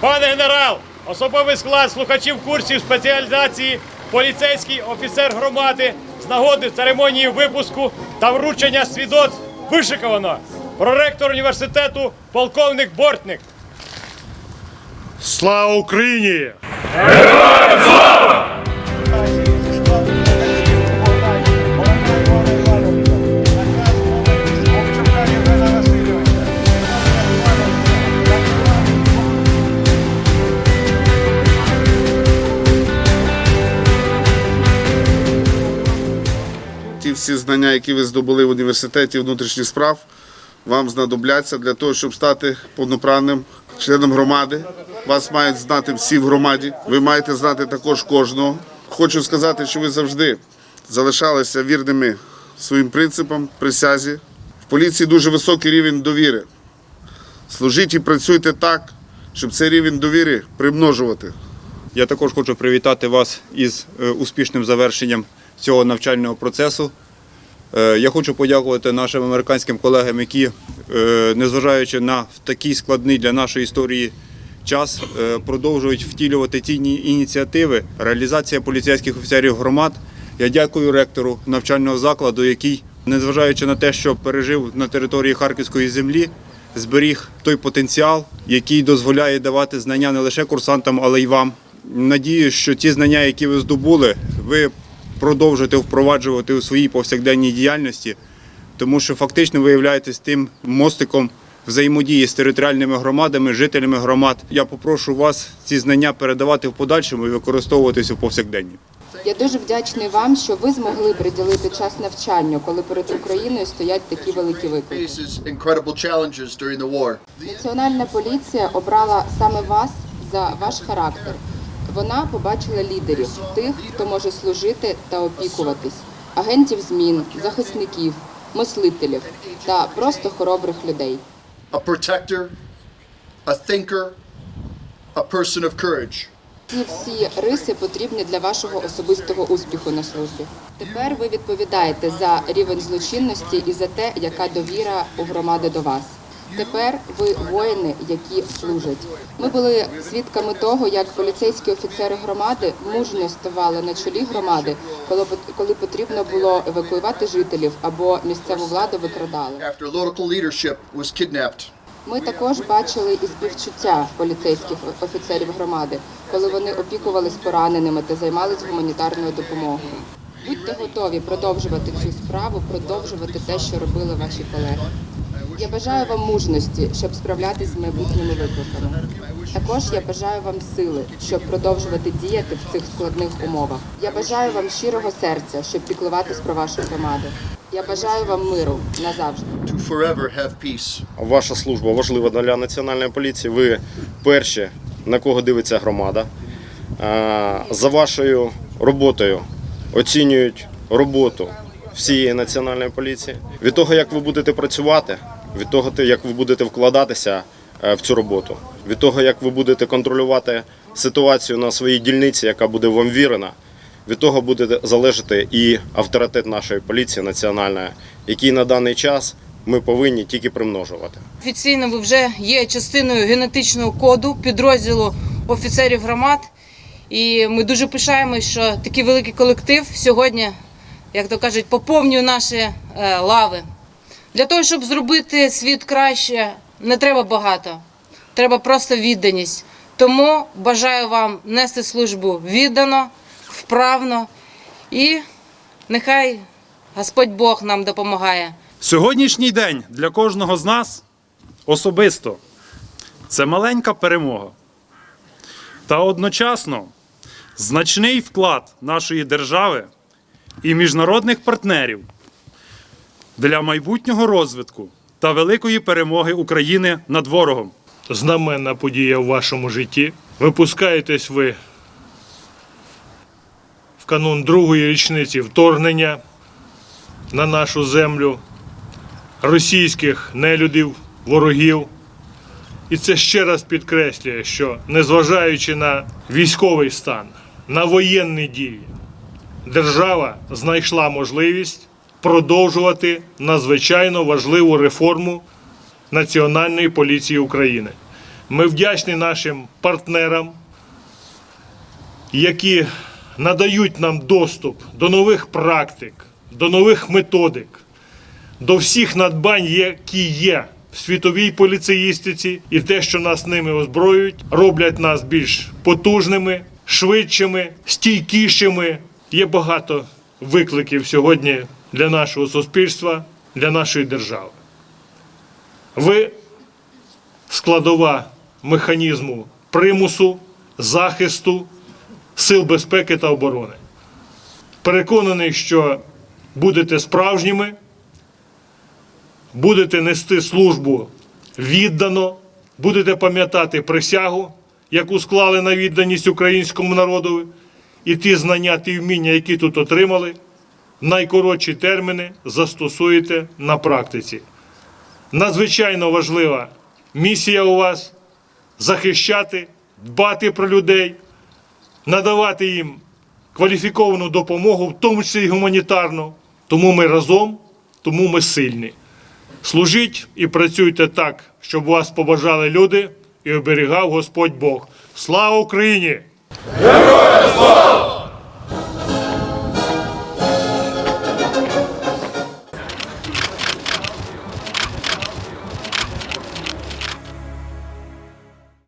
Пане генерал, особовий склад слухачів курсів спеціалізації, поліцейський офіцер громади з нагоди церемонії випуску та вручення свідоцтв вишиковано. Проректор університету, полковник Бортник. Слава Україні! Ті всі знання, які ви здобули в університеті внутрішніх справ, вам знадобляться для того, щоб стати повноправним членом громади. Вас мають знати всі в громаді. Ви маєте знати також кожного. Хочу сказати, що ви завжди залишалися вірними своїм принципам, присязі. В поліції дуже високий рівень довіри. Служіть і працюйте так, щоб цей рівень довіри примножувати. Я також хочу привітати вас із е, успішним завершенням цього навчального процесу. Е, Я хочу подякувати нашим американським колегам, які, е, незважаючи на такий складний для нашої історії час, е, продовжують втілювати ті ініціативи. Реалізація поліцейських офіцерів громад. Я дякую ректору навчального закладу, який, незважаючи на те, що пережив на території Харківської землі, зберіг той потенціал, який дозволяє давати знання не лише курсантам, але й вам. Надію, що ті знання, які ви здобули, ви продовжите впроваджувати у своїй повсякденній діяльності, тому що фактично ви являєтесь тим мостиком взаємодії з територіальними громадами, жителями громад. Я попрошу вас ці знання передавати в подальшому і використовуватись у повсякденні. Я дуже вдячний вам, що ви змогли приділити час навчанню, коли перед Україною стоять такі великі виклики. Національна поліція обрала саме вас за ваш характер. Вона побачила лідерів, тих, хто може служити та опікуватись, агентів змін, захисників, мислителів та просто хоробрих людей. A protector, a thinker, a person of courage. Ці всі риси потрібні для вашого особистого успіху на службі. Тепер ви відповідаєте за рівень злочинності і за те, яка довіра у громади до вас. Тепер ви воїни, які служать. Ми були свідками того, як поліцейські офіцери громади мужньо ставали на чолі громади, коли коли потрібно було евакуювати жителів або місцеву владу викрадали. Ми також бачили і співчуття поліцейських офіцерів громади, коли вони опікувались пораненими та займались гуманітарною допомогою. Будьте готові продовжувати цю справу, продовжувати те, що робили ваші колеги. Я бажаю вам мужності, щоб справлятися з майбутніми викликами. Також я бажаю вам сили, щоб продовжувати діяти в цих складних умовах. Я бажаю вам щирого серця, щоб піклуватись про вашу громаду. Я бажаю вам миру назавжди. Ваша служба важлива для національної поліції. Ви перші, на кого дивиться громада. За вашою роботою оцінюють роботу всієї національної поліції. Від того, як ви будете працювати, від того, як ви будете вкладатися е, в цю роботу, від того, як ви будете контролювати ситуацію на своїй дільниці, яка буде вам вірена. Від того буде залежати і авторитет нашої поліції національної, який на даний час ми повинні тільки примножувати. Офіційно ви вже є частиною генетичного коду підрозділу офіцерів громад. І ми дуже пишаємось, що такий великий колектив сьогодні, як то кажуть, поповнює наші е, лави. Для того, щоб зробити світ краще, не треба багато, треба просто відданість. Тому бажаю вам нести службу віддано, вправно і нехай Господь Бог нам допомагає. Сьогоднішній день для кожного з нас особисто це маленька перемога. Та одночасно значний вклад нашої держави і міжнародних партнерів для майбутнього розвитку та великої перемоги України над ворогом. знаменна подія в вашому житті. Випускаєтесь ви в канун другої річниці вторгнення на нашу землю російських нелюдів, ворогів. І це ще раз підкреслює, що незважаючи на військовий стан, на воєнні дії, держава знайшла можливість продовжувати надзвичайно важливу реформу Національної поліції України. Ми вдячні нашим партнерам, які надають нам доступ до нових практик, до нових методик, до всіх надбань, які є в світовій поліцеїстиці, і те, що нас ними озброюють, роблять нас більш потужними, швидшими, стійкішими. Є багато викликів сьогодні для нашого суспільства, для нашої держави. Ви складова механізму примусу, захисту сил безпеки та оборони. Переконаний, що будете справжніми, будете нести службу віддано, будете пам'ятати присягу, яку склали на відданість українському народу, і ті знання, ті вміння, які тут отримали, найкоротші терміни застосуєте на практиці. Надзвичайно важлива місія у вас захищати, дбати про людей, надавати їм кваліфіковану допомогу, в тому числі й гуманітарну. Тому ми разом, тому ми сильні. Служіть і працюйте так, щоб вас побажали люди і оберігав Господь Бог. Слава Україні! Героям!